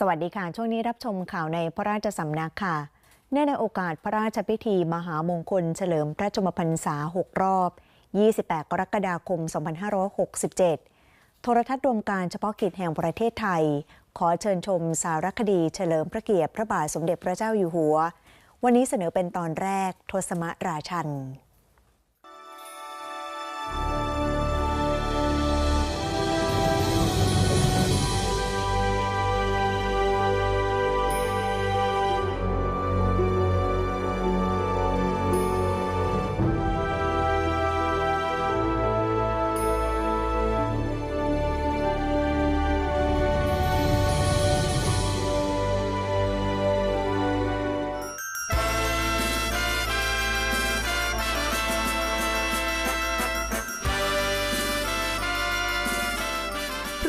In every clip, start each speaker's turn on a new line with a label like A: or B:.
A: สวัสดีค่ะ ช่วงนี้รับชมข่าวในพระราชสำนักค่ะ เนื่องในโอกาสพระราชพิธีมหามงคลเฉลิมพระชมพรรษา 6 รอบ 28 กรกฎาคม 2567 โทรทัศน์รวมการเฉพาะกิจแห่งประเทศไทย ขอเชิญชมสารคดีเฉลิมพระเกียรติพระบาทสมเด็จพระเจ้าอยู่หัว วันนี้เสนอเป็นตอนแรกทศมราชัน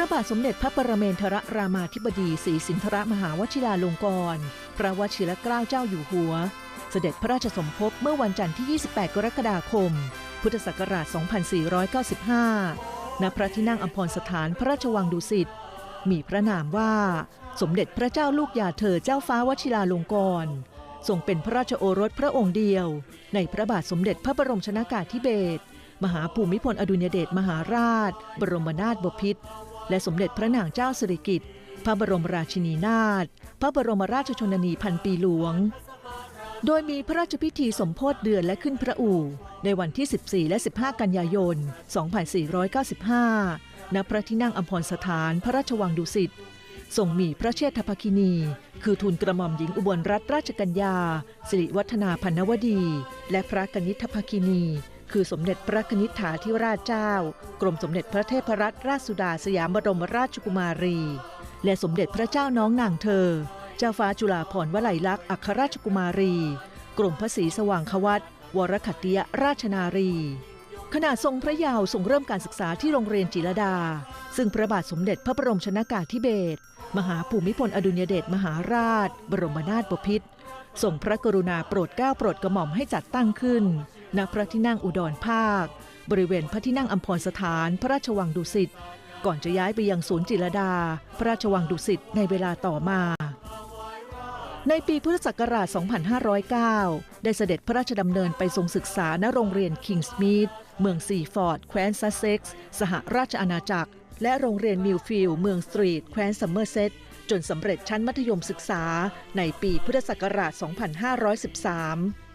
B: ระบาทสมเด็จพระปรเมนทรรามาธิบดีศรีสินทรมหาวชิราลงกรณ์พระวชิรเกล้าเจ้าอยู่หัว เสด็จพระราชสมภพเมื่อวันจันทร์ที่ 28 กรกฎาคม พุทธศักราช 2495 ณ พระที่นั่งอัมพรสถานพระราชวังดุสิต มีพระนามว่าสมเด็จพระเจ้าลูกยาเธอเจ้าฟ้าวชิราลงกรณ์ทรงเป็นพระราชโอรสพระองค์เดียว ในพระบาทสมเด็จพระบรมชนากาธิเบศรมหาภูมิพลอดุลยเดชมหาราช บรมนาถบพิตร และสมเด็จพระนางเจ้าสิริกิติ์พระบรมราชินีนาถพระบรมราชชนนีพันปีหลวง โดยมีพระราชพิธีสมโพธิเดือนและขึ้นพระอู่ ในวันที่ 14 และ 15 กันยายน 2495 ณ พระที่นั่งอัมพรสถานพระราชวังดุสิตทรงมีพระเชษฐภคินี คือทูลกระหม่อมหญิงอุบลรัตนราชกัญญา สิริวัฒนาพันนวดี และพระกนิษฐภคินี คือสมเด็จพระกนิษฐาธิราชเจ้า กรมสมเด็จพระเทพรัตนราชสุดาสยามบรมราชกุมารี และสมเด็จพระเจ้าน้องนางเธอ เจ้าฟ้าจุฬาภรณ์วลัยลักษณ์อัครราชกุมารี กรมพระศรีสว่างควัตวรขัตติยราชนารี ขณะทรงพระเยาว์ทรงเริ่มการศึกษาที่โรงเรียนจิรดา ซึ่งพระบาทสมเด็จพระบรมชนากาธิเบศรมหาภูมิพลอดุลยเดชมหาราช บรมนาถบพิตรทรงพระกรุณาโปรดเกล้าโปรดกระหม่อมให้จัดตั้งขึ้น ณพระที่นั่งอุดรภาค บริเวณพระที่นั่งอัมพรสถาน พระราชวังดุสิต ก่อนจะย้ายไปยังศูนย์จิรดา พระราชวังดุสิตในเวลาต่อมา ในปีพุทธศักราช 2509 ได้เสด็จพระราชดำเนินไปทรงศึกษาณโรงเรียนคิงส์มีดเมืองซีฟอร์ด แคว้นซัสเซ็กซ์ สหราชอาณาจักร และโรงเรียนมิลฟิลด์เมืองสตรีท แคว้นซัมเมอร์เซตจนสำเร็จชั้นมัธยมศึกษาในปีพุทธศักราช 2513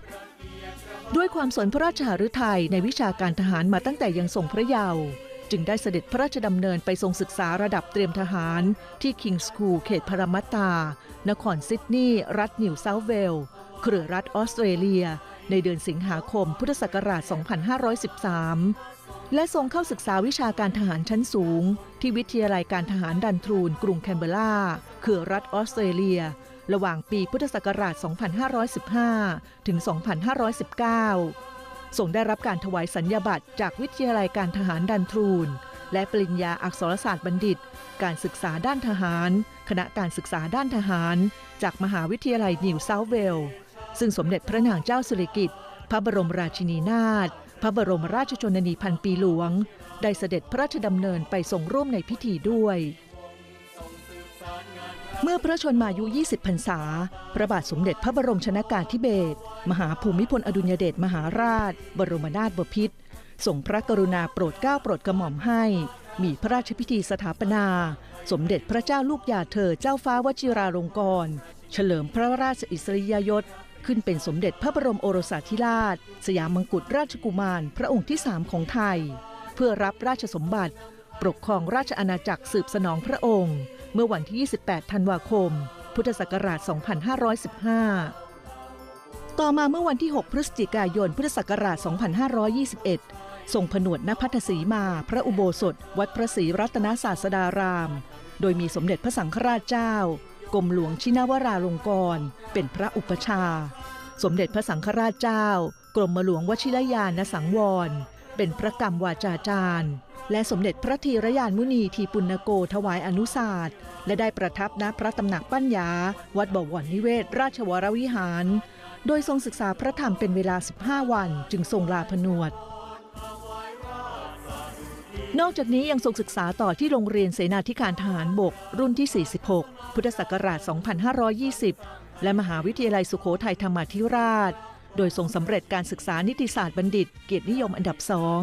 B: ด้วยความสนพระราชหฤทัยในวิชาการทหารมาตั้งแต่ยังทรงพระเยาว์จึงได้เสด็จพระราชดำเนินไปทรงศึกษาระดับเตรียมทหารที่คิงส์คูลเขตพารามัตตา นครซิดนีย์รัฐนิวเซาท์เวลส์เครือรัฐออสเตรเลีย ในเดือนสิงหาคมพุทธศักราช 2513 และทรงเข้าศึกษาวิชาการทหารชั้นสูง ที่วิทยาลัยการทหารดันทรูนกรุงแคนเบราเครือรัฐออสเตรเลีย ระหว่างปีพุทธศักราช 2515 ถึง 2519ทรงได้รับการถวายสัญญาบัตรจากวิทยาลัยการทหารดันทรูน และปริญญาอักษรศาสตร์บัณฑิต การศึกษาด้านทหาร คณะการศึกษาด้านทหาร จากมหาวิทยาลัยนิวเซาเวล ซึ่งสมเด็จพระนางเจ้าสิริกิติ์พระบรมราชินีนาถพระบรมราชชนนีพันปีหลวง ได้เสด็จพระราชดำเนินไปทรงร่วมในพิธีด้วย เมื่อพระชนมายุ 20 พรรษา พระบาทสมเด็จพระบรมชนากาธิเบศร มหาภูมิพลอดุลยเดชมหาราช บรมนาถบพิตรทรงพระกรุณาโปรดเกล้าโปรดกระหม่อมให้ มีพระราชพิธีสถาปนา สมเด็จพระเจ้าลูกยาเธอเจ้าฟ้าวชิราลงกรณ์เฉลิมพระราชอิสริยยศ ขึ้นเป็นสมเด็จพระบรมโอรสาธิราช สยามมงกุฎราชกุมารพระองค์ที่สามของไทย เพื่อรับราชสมบัติ ปกครองราชอาณาจักรสืบสนองพระองค์ เมื่อวันที่ 28 ธันวาคม พุทธศักราช 2515 ต่อมาเมื่อวันที่ 6 พฤศจิกายน พุทธศักราช 2521 ทรงผนวดณพัทธสีมาพระอุโบสถ วัดพระศรีรัตนศาสดาราม โดยมีสมเด็จพระสังฆราชเจ้ากรมหลวงชินวราลงกรณ์เป็นพระอุปชา สมเด็จพระสังฆราชเจ้า กรมหลวงวชิรยานสังวร เป็นพระกรรมวาจาจารย์ และสมเด็จพระธีรยานมุนีทีปุณโกถวายอนุสาสตร์ และได้ประทับณพระตำหนักปั้นยาวัดบวรนิเวศ ราชวรวิหาร โดยทรงศึกษาพระธรรมเป็นเวลา 15 วันจึงทรงลาผนวดนอกจากนี้ยังทรงศึกษาต่อที่โรงเรียนเสนาธิการทหารบก รุ่นที่ 46 พุทธศักราช 2520 และมหาวิทยาลัยสุโขทัยธรรมาธิราช โดยทรงสำเร็จการศึกษานิติศาสตร์บัณฑิต เกียรตินิยมอันดับสอง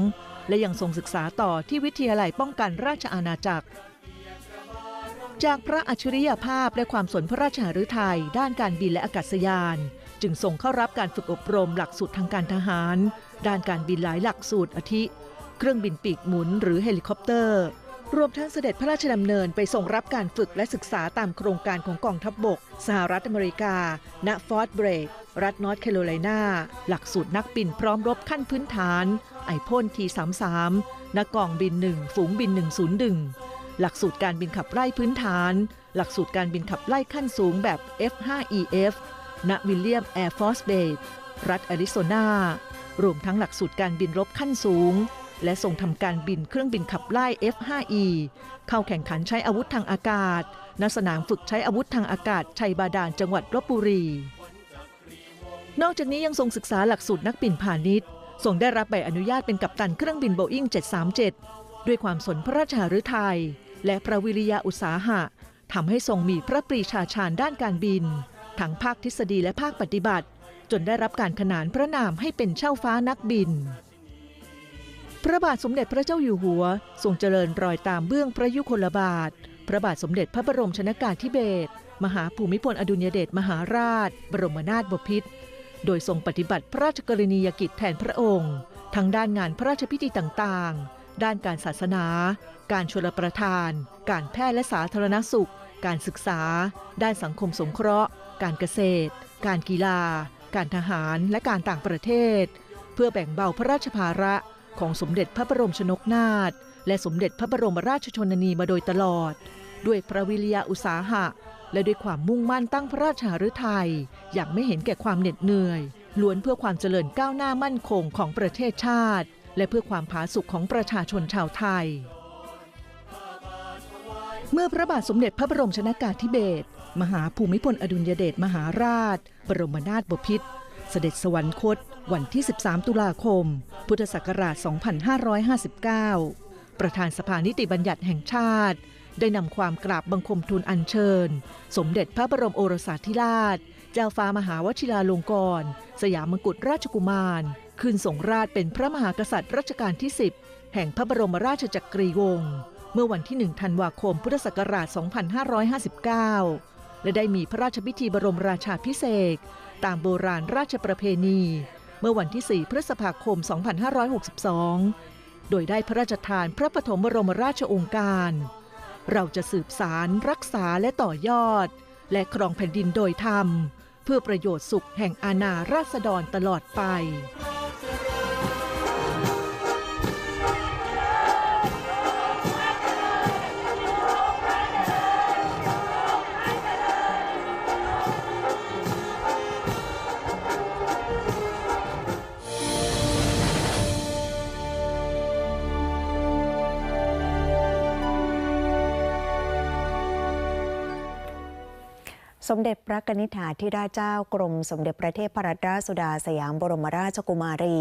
B: และยังทรงศึกษาต่อที่วิทยาลัยป้องกันราชอาณาจักร จากพระอัจฉริยภาพและความสนพระราชหฤทัยด้านการบินและอากาศยาน จึงส่งเข้ารับการฝึกอบรมหลักสูตรทางการทหาร ด้านการบินหลายหลักสูตรอาทิ เครื่องบินปีกหมุนหรือเฮลิคอปเตอร์ รวมทั้งเสด็จพระราชดำเนินไปส่งรับการฝึกและศึกษาตามโครงการของกองทัพบบก สหรัฐอเมริกา ณ ฟอร์ตเบรก รัฐนอร์ทแคโรไลนาหลักสูตรนักบินพร้อมรบขั้นพื้นฐาน ไอพ่นที33ณกองบิน 1 ฝูงบิน 101 หลักสูตรการบินขับไล่พื้นฐาน หลักสูตรการบินขับไล่ขั้นสูงแบบ F5EF ณ วิลเลียมแอร์ฟอร์สเบสรัฐแอริโซนา รวมทั้งหลักสูตรการบินรบขั้นสูง และส่งทำการบินเครื่องบินขับไล่ F5E เข้าแข่งขันใช้อาวุธทางอากาศณสนามฝึกใช้อาวุธทางอากาศชัยบาดาลจังหวัดลบบุรี นอกจากนี้ยังทรงศึกษาหลักสูตรนักบินพาณิชย์ทรงได้รับใบอนุญาตเป็นกัปตันเครื่องบินโบอิ้ง737 ด้วยความสนพระราชหฤทัยและพระวิริยาอุตสาหะทำให้ทรงมีพระปรีชาชาญด้านการบิน ทั้งภาคทฤษฎีและภาคปฏิบัติ จนได้รับการขนานพระนามให้เป็นเช่าฟ้านักบิน พระบาทสมเด็จพระเจ้าอยู่หัว ทรงเจริญรอยตามเบื้องพระยุคลบาท พระบาทสมเด็จพระบรมชนากาธิเบศรมหาภูมิพลอดุลยเดชมหาราช บรมนาถบพิตรโดยทรงปฏิบัติพระราชกรณียกิจแทนพระองค์ทั้งด้านงานพระราชพิธีต่างๆ ด้านการศาสนา การชลประทาน การแพทย์และสาธารณสุข การศึกษา ด้านสังคมสงเคราะห์ การเกษตร การกีฬา การทหารและการต่างประเทศ เพื่อแบ่งเบาพระราชภาระ ของสมเด็จพระบรมชนกนาถและสมเด็จพระบรมราชชนนีมาโดยตลอด ด้วยพระวิริยาอุตสาหะ และด้วยความมุ่งมั่นตั้งพระราชหฤทัยอย่างไม่เห็นแก่ความเหน็ดเหนื่อย ล้วนเพื่อความเจริญก้าวหน้ามั่นคงของประเทศชาติ และเพื่อความผาสุกของประชาชนชาวไทย เมื่อพระบาทสมเด็จพระบรมชนากาธิเบศรมหาภูมิพลอดุลยเดชมหาราช บรมนาถบพิตร เสด็จสวรรคตวันที่ 13 ตุลาคม พุทธศักราช 2559 ประธานสภานิติบัญญัติแห่งชาติ ได้นำความกราบบังคมทูลอัญเชิญ สมเด็จพระบรมโอรสาธิราช เจ้าฟ้ามหาวชิราลงกรณ์สยามมกุฎราชกุมาร ขึ้นทรงราชเป็นพระมหากษัตริย์รัชกาลที่ 10 แห่งพระบรมราชจักรีวงศ์เมื่อวันที่ 1 ธันวาคม พุทธศักราช 2559 และได้มีพระราชพิธีบรมราชาพิเศษ ตามโบราณราชประเพณี เมื่อวันที่ 4 พฤษภาคม 2562 โดยได้พระราชทานพระปฐมบรมราชองค์การ เราจะสืบสารรักษาและต่อยอด และครองแผ่นดินโดยธรรม เพื่อประโยชน์สุขแห่งอาณาราษฎรตลอดไป
A: สมเด็จพระกนิษฐาธิราชเจ้ากรมสมเด็จพระเทพรัตนราชสุดาสยามบรมราชกุมารี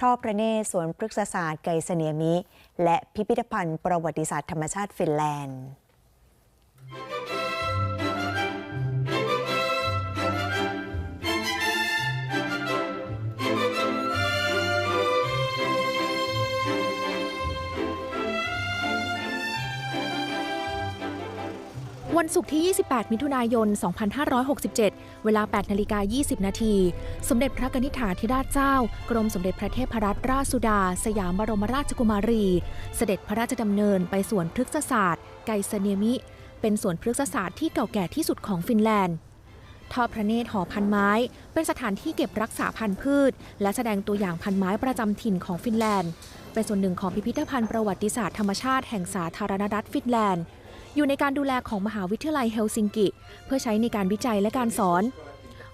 A: ทอดพระเนตรสวนพฤกษศาสตร์ไกเสนียมิ และพิพิธภัณฑ์ประวัติศาสตร์ธรรมชาติฟินแลนด์
C: วันศุกร์ที่ 28 มิถุนายน 2567 เวลา 8 นาฬิกา 20 นาที สมเด็จพระกนิษฐาธิราชเจ้า กรมสมเด็จพระเทพรัตนราชสุดา สยามบรมราชกุมารี เสด็จพระราชดำเนินไปสวนพฤกษศาสตร์ ไกเซเนมิ เป็นสวนพฤกษศาสตร์ที่เก่าแก่ที่สุดของฟินแลนด์ทอดพระเนตรหอพันไม้ เป็นสถานที่เก็บรักษาพันธุ์พืช และแสดงตัวอย่างพันไม้ประจำถิ่นของฟินแลนด์ เป็นส่วนหนึ่งของพิพิธภัณฑ์ประวัติศาสตร์ธรรมชาติแห่งสาธารณรัฐฟินแลนด์ อยู่ในการดูแลของมหาวิทยาลัยเฮลซิงกิ เพื่อใช้ในการวิจัยและการสอน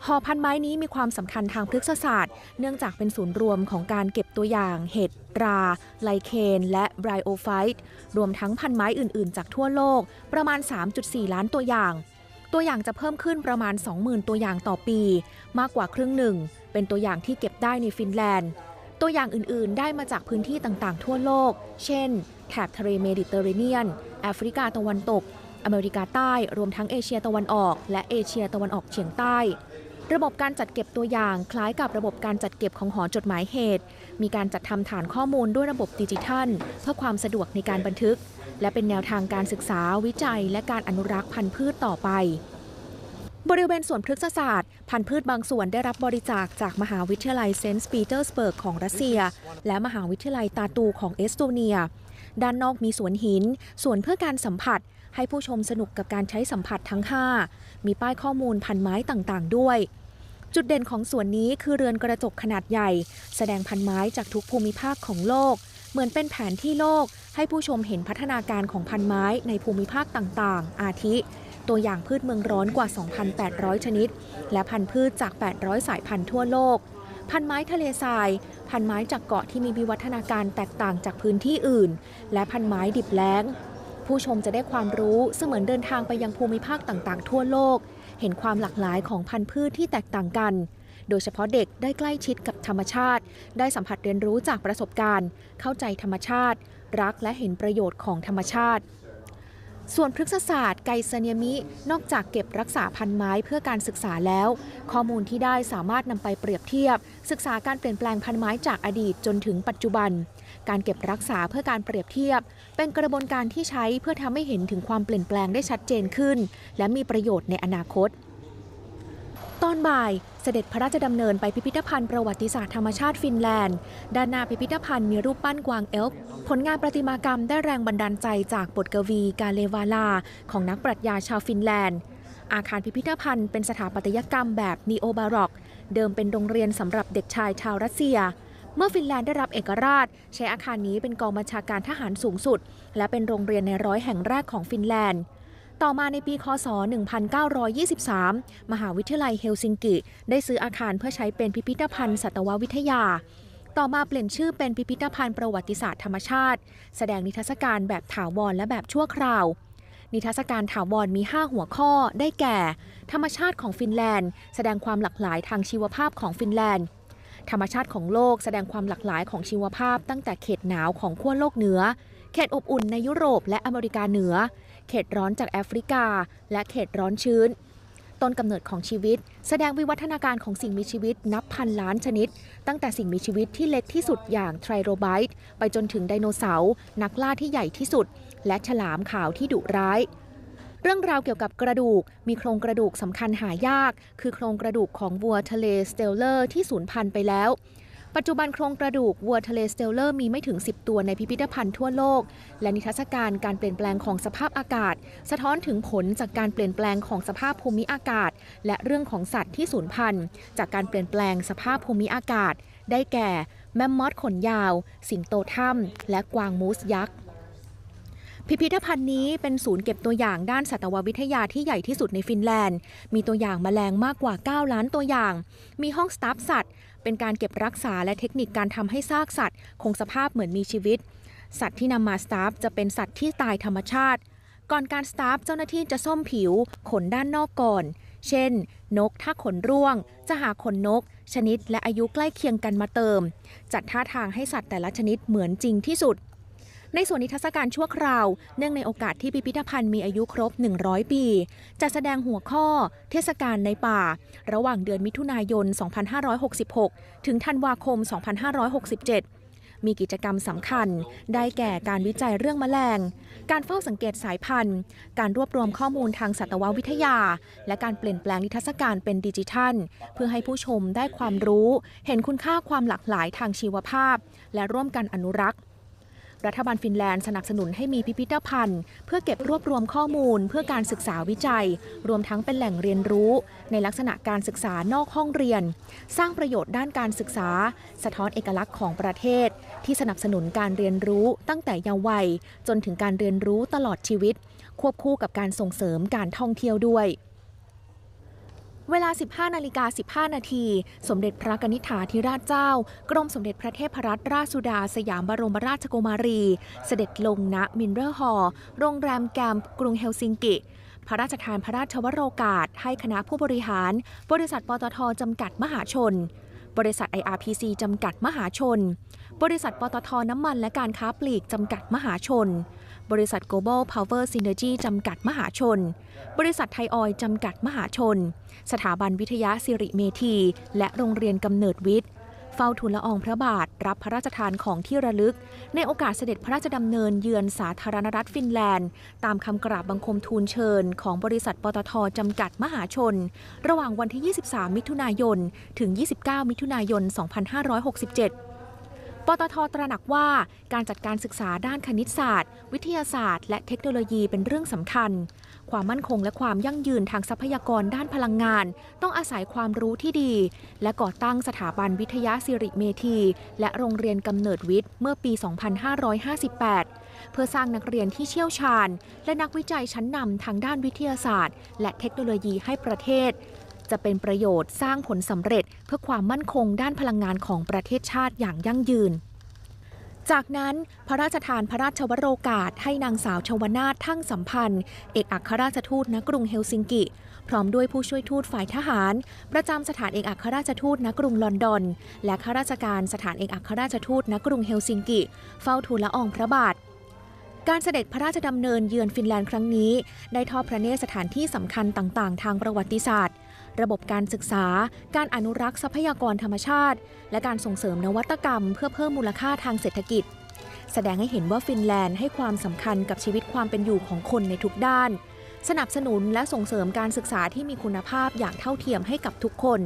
C: หอพันไม้นี้มีความสำคัญทางพฤกษศาสตร์ เนื่องจากเป็นศูนย์รวมของการเก็บตัวอย่างเห็ด รา ไลเคน และไบรโอไฟต์รวมทั้งพันไม้อื่นๆ จากทั่วโลก ประมาณ 3.4 ล้านตัวอย่าง ตัวอย่างจะเพิ่มขึ้นประมาณ 20,000 ตัวอย่างต่อปี มากกว่าครึ่งหนึ่ง เป็นตัวอย่างที่เก็บได้ในฟินแลนด์ ตัวอย่างอื่น ๆ ได้มาจากพื้นที่ต่าง ๆ ทั่วโลก เช่น แถบทะเลเมดิเตอร์เรเนียน แอฟริกาตะวันตก อเมริกาใต้ รวมทั้งเอเชียตะวันออก และเอเชียตะวันออกเฉียงใต้ ระบบการจัดเก็บตัวอย่างคล้ายกับระบบการจัดเก็บของหอจดหมายเหตุ มีการจัดทำฐานข้อมูลด้วยระบบดิจิทัล เพื่อความสะดวกในการบันทึก และเป็นแนวทางการศึกษาวิจัย และการอนุรักษ์พันธุ์พืชต่อไปบริเวณสวนพฤกษศาสตร์ พันธุ์พืชบางส่วนได้รับบริจาคจากมหาวิทยาลัยเซนต์ปีเตอร์สเบิร์กของรัสเซีย และมหาวิทยาลัยตาตูของเอสโตเนีย ด้านนอกมีสวนหินสวนเพื่อการสัมผัส ให้ผู้ชมสนุกกับการใช้สัมผัสทั้ง 5 มีป้ายข้อมูลพันไม้ต่างๆ ด้วย จุดเด่นของสวนนี้คือเรือนกระจกขนาดใหญ่ แสดงพันไม้จากทุกภูมิภาคของโลก เหมือนเป็นแผนที่โลก ให้ผู้ชมเห็นพัฒนาการของพันไม้ในภูมิภาคต่างๆ อาทิ ตัวอย่างพืชเมืองร้อนกว่า 2,800 ชนิด และพันธุ์พืชจาก 800 สายพันธุ์ทั่วโลก พันไม้ทะเลทราย พันไม้จากเกาะที่มีวิวัฒนาการแตกต่างจากพื้นที่อื่น และพันไม้ดิบแล้ง ผู้ชมจะได้ความรู้เสมือนเดินทางไปยังภูมิภาคต่างๆ ทั่วโลก เห็นความหลากหลายของพันธุ์พืชที่แตกต่างกันโดยเฉพาะเด็กได้ใกล้ชิดกับธรรมชาติ ได้สัมผัสเรียนรู้จากประสบการณ์ เข้าใจธรรมชาติ รักและเห็นประโยชน์ของธรรมชาติ ส่วนพฤกษศาสตร์ไกเซเนียมิ นอกจากเก็บรักษาพันไม้เพื่อการศึกษาแล้ว ข้อมูลที่ได้สามารถนำไปเปรียบเทียบ ศึกษาการเปลี่ยนแปลงพันไม้จากอดีตจนถึงปัจจุบัน การเก็บรักษาเพื่อการเปรียบเทียบ เป็นกระบวนการที่ใช้เพื่อทำให้เห็นถึงความเปลี่ยนแปลงได้ชัดเจนขึ้น และมีประโยชน์ในอนาคต ตอนบ่ายเสด็จพระราชดำเนินไปพิพิธภัณฑ์ประวัติศาสตร์ธรรมชาติฟินแลนด์ ด้านหน้าพิพิธภัณฑ์มีรูปปั้นกวางเอลฟ์ผลงานประติมากรรมได้แรงบันดาลใจจากบทกวีกาเลวาลา ของนักปรัชญาชาวฟินแลนด์ อาคารพิพิธภัณฑ์เป็นสถาปัตยกรรมแบบนีโอบาร็อก เดิมเป็นโรงเรียนสำหรับเด็กชายชาวรัสเซียเมื่อฟินแลนด์ได้รับเอกราช ใช้อาคารนี้เป็นกองบัญชาการทหารสูงสุด และเป็นโรงเรียนในร้อยแห่งแรกของฟินแลนด์ ต่อมาในปีคศ 1923 มหาวิทยาลัยเฮลซิงกิ ได้ซื้ออาคารเพื่อใช้เป็นพิพิธภัณฑ์สัตววิทยา ต่อมาเปลี่ยนชื่อเป็นพิพิธภัณฑ์ประวัติศาสตร์ธรรมชาติ แสดงนิทรรศการแบบถาวรและแบบชั่วคราว นิทรรศการถาวรมี 5 หัวข้อ ได้แก่ ธรรมชาติของฟินแลนด์ แสดงความหลากหลายทางชีวภาพของฟินแลนด์ ธรรมชาติของโลกแสดงความหลากหลายของชีวภาพ ตั้งแต่เขตหนาวของขั้วโลกเหนือ เขตอบอุ่นในยุโรปและอเมริกาเหนือ เขตร้อนจากแอฟริกา และเขตร้อนชื้น ต้นกำเนิดของชีวิต แสดงวิวัฒนาการของสิ่งมีชีวิตนับพันล้านชนิด ตั้งแต่สิ่งมีชีวิตที่เล็กที่สุดอย่างไทรโรไบต์ไปจนถึงไดโนเสาร์นักล่าที่ใหญ่ที่สุด และฉลามขาวที่ดุร้ายเรื่องราวเกี่ยวกับกระดูก มีโครงกระดูกสำคัญหายาก คือโครงกระดูกของวัวทะเลสเตลเลอร์ที่สูญพันธุ์ไปแล้ว ปัจจุบันโครงกระดูกวัวทะเลสเตลเลอร์มีไม่ถึง 10 ตัวในพิพิธภัณฑ์ทั่วโลก และนิทรรศการการเปลี่ยนแปลงของสภาพอากาศ สะท้อนถึงผลจากการเปลี่ยนแปลงของสภาพภูมิอากาศ และเรื่องของสัตว์ที่สูญพันธุ์ จากการเปลี่ยนแปลงสภาพภูมิอากาศ ได้แก่ แมมมอธขนยาว สิงโตถ้ำและกวางมูสยักษ์พิพิธภัณฑ์นี้เป็นศูนย์เก็บตัวอย่างด้านสัตววิทยาที่ใหญ่ที่สุดในฟินแลนด์ มีตัวอย่างแมลงมากกว่า 9 ล้านตัวอย่าง มีห้องสตาฟสัตว์ เป็นการเก็บรักษาและเทคนิคการทำให้ซากสัตว์ คงสภาพเหมือนมีชีวิต สัตว์ที่นำมาสตาฟจะเป็นสัตว์ที่ตายธรรมชาติ ก่อนการสตาฟเจ้าหน้าที่จะส้มผิว ขนด้านนอกก่อน เช่น นกถ้าขนร่วง จะหาขนนก ชนิดและอายุใกล้เคียงกันมาเติม จัดท่าทางให้สัตว์แต่ละชนิดเหมือนจริงที่สุด ในส่วนนิทรรศการชั่วคราว เนื่องในโอกาสที่พิพิธภัณฑ์มีอายุครบ 100 ปีจะแสดงหัวข้อ เทศกาลในป่า ระหว่างเดือนมิถุนายน 2566 ถึงธันวาคม 2567 มีกิจกรรมสำคัญ ได้แก่การวิจัยเรื่องแมลง การเฝ้าสังเกตสายพันธุ์ การรวบรวมข้อมูลทางสัตววิทยา และการเปลี่ยนแปลงนิทรรศการเป็นดิจิทัล เพื่อให้ผู้ชมได้ความรู้ เห็นคุณค่าความหลากหลายทางชีวภาพ และร่วมกันอนุรักษ์ รัฐบาลฟินแลนด์สนับสนุนให้มีพิพิธภัณฑ์ เพื่อเก็บรวบรวมข้อมูล เพื่อการศึกษาวิจัย รวมทั้งเป็นแหล่งเรียนรู้ ในลักษณะการศึกษานอกห้องเรียน สร้างประโยชน์ด้านการศึกษา สะท้อนเอกลักษณ์ของประเทศ ที่สนับสนุนการเรียนรู้ตั้งแต่เยาว์วัย จนถึงการเรียนรู้ตลอดชีวิต ควบคู่กับการส่งเสริมการท่องเที่ยวด้วย เวลา 15 นาฬิกา 15 นาที สมเด็จพระกนิษฐาธิราชเจ้า กรมสมเด็จพระเทพรัตนราชสุดา สยามบรมราชกุมารี เสด็จลงณมินเรอร์ฮอลล์โรงแรมแกมกรุงเฮลซิงกิ พระราชทานพระราชวโรกาส ให้คณะผู้บริหาร บริษัทปตทจำกัดมหาชน บริษัท IRPC จำกัดมหาชน บริษัทปตทน้ำมันและการค้าปลีกจำกัดมหาชน บริษัท Global Power Synergy จำกัดมหาชน บริษัทไทยออยจำกัดมหาชน สถาบันวิทยาสิริเมธี และโรงเรียนกำเนิดวิทย์ เฝ้าทูลละอองพระบาท รับพระราชทานของที่ระลึก ในโอกาสเสด็จพระราชดำเนินเยือนสาธารณรัฐฟินแลนด์ ตามคำกราบบังคมทูลเชิญ ของบริษัทปตทจำกัดมหาชน ระหว่างวันที่ 23 มิถุนายน ถึง 29 มิถุนายน 2567 ปตทตระหนักว่าการจัดการศึกษาด้านคณิตศาสตร์ วิทยาศาสตร์ และเทคโนโลยีเป็นเรื่องสำคัญ ความมั่นคงและความยั่งยืนทางทรัพยากรด้านพลังงาน ต้องอาศัยความรู้ที่ดี และก่อตั้งสถาบันวิทยาสิริเมธี และโรงเรียนกำเนิดวิทย์เมื่อปี 2558 เพื่อสร้างนักเรียนที่เชี่ยวชาญ และนักวิจัยชั้นนำทางด้านวิทยาศาสตร์ และเทคโนโลยีให้ประเทศ จะเป็นประโยชน์สร้างผลสำเร็จเพื่อความมั่นคงด้านพลังงานของประเทศชาติอย่างยั่งยืน จากนั้นพระราชทานพระราชวโรกาสให้นางสาวชวนาทั้งสัมพันธ์ เอกอัครราชทูตณกรุงเฮลซิงกิ พร้อมด้วยผู้ช่วยทูตฝ่ายทหาร ประจำสถานเอกอัครราชทูตณกรุงลอนดอน และข้าราชการสถานเอกอัครราชทูตณกรุงเฮลซิงกิ เฝ้าทูลละอองพระบาทการเสด็จพระราชดำเนินเยือนฟินแลนด์ครั้งนี้ ได้ทอดพระเนตรสถานที่สำคัญต่างๆ ทางประวัติศาสตร์ ระบบการศึกษา การอนุรักษ์ทรัพยากรธรรมชาติ และการส่งเสริมนวัตกรรม เพื่อเพิ่มมูลค่าทางเศรษฐกิจ แสดงให้เห็นว่าฟินแลนด์ให้ความสำคัญกับชีวิตความเป็นอยู่ของคนในทุกด้าน สนับสนุนและส่งเสริมการศึกษาที่มีคุณภาพอย่างเท่าเทียมให้กับทุกคน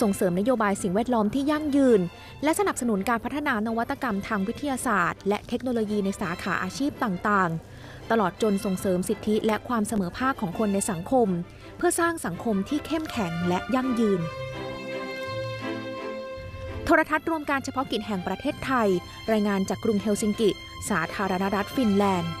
C: ส่งเสริมนโยบายสิ่งแวดล้อมที่ยั่งยืน และสนับสนุนการพัฒนานวัตกรรมทางวิทยาศาสตร์ และเทคโนโลยีในสาขาอาชีพต่างๆ ตลอดจนส่งเสริมสิทธิและความเสมอภาคของคนในสังคม เพื่อสร้างสังคมที่เข้มแข็งและยั่งยืน โทรทัศน์รวมการเฉพาะกิจแห่งประเทศไทย รายงานจากกรุงเฮลซิงกิ สาธารณรัฐฟินแลนด์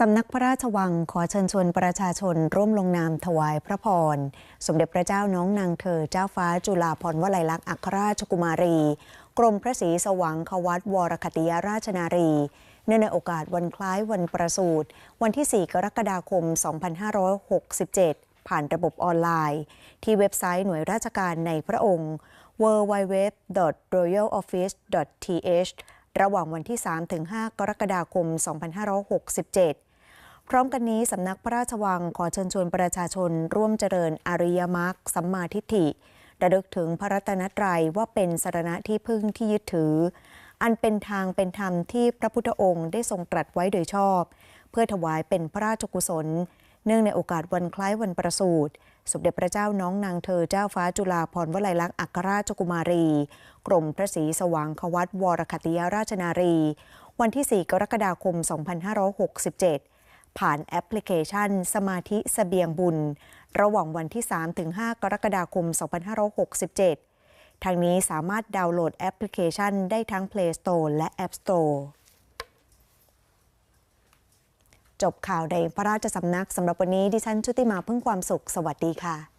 A: สำนักพระราชวังขอเชิญชวนประชาชนร่วมลงนามถวายพระพร สมเด็จพระเจ้าน้องนางเธอเจ้าฟ้าจุฬาภรณ์วลัยลักษณ์อัครราชกุมารี กรมพระศรีสว่างควัตวรคติยราชนารี เนื่องในโอกาสวันคล้ายวันประสูติวันที่ 4 กรกฎาคม 2567 ผ่านระบบออนไลน์ ที่เว็บไซต์หน่วยราชการในพระองค์ www.royaloffice.th ระหว่างวันที่ 3-5 กรกฎาคม 2567 พร้อมกันนี้สำนักพระราชวังขอเชิญชวนประชาชน ร่วมเจริญอริยมรรคสัมมาทิฏฐิระลึกถึงพระรัตนตรัยว่าเป็นสารณะที่พึ่งที่ยึดถือ อันเป็นทางเป็นธรรมที่พระพุทธองค์ได้ทรงตรัสไว้โดยชอบ เพื่อถวายเป็นพระราชกุศล เนื่องในโอกาสวันคล้ายวันประสูติสมเด็จพระเจ้าน้องนางเธอเจ้าฟ้าจุฬาภรณ์วลัยลักษณ์อัครราชกุมารี กรมพระศรีสว่างควัตวรคติยราชนารี วันที่ 4 กรกฎาคม 2567 ผ่านแอปพลิเคชัน สมาธิสเสบียงบุญ ระหว่างวันที่ 3-5 กรกฎาคม 2567 ทางนี้สามารถดาวน์โหลดแอปพลิเคชันได้ทั้ง Play Store และ App Store จบข่าวในพระราชสำนักสำหรับวันนี้ดิฉันชุติมาพึ่งความสุข สวัสดีค่ะ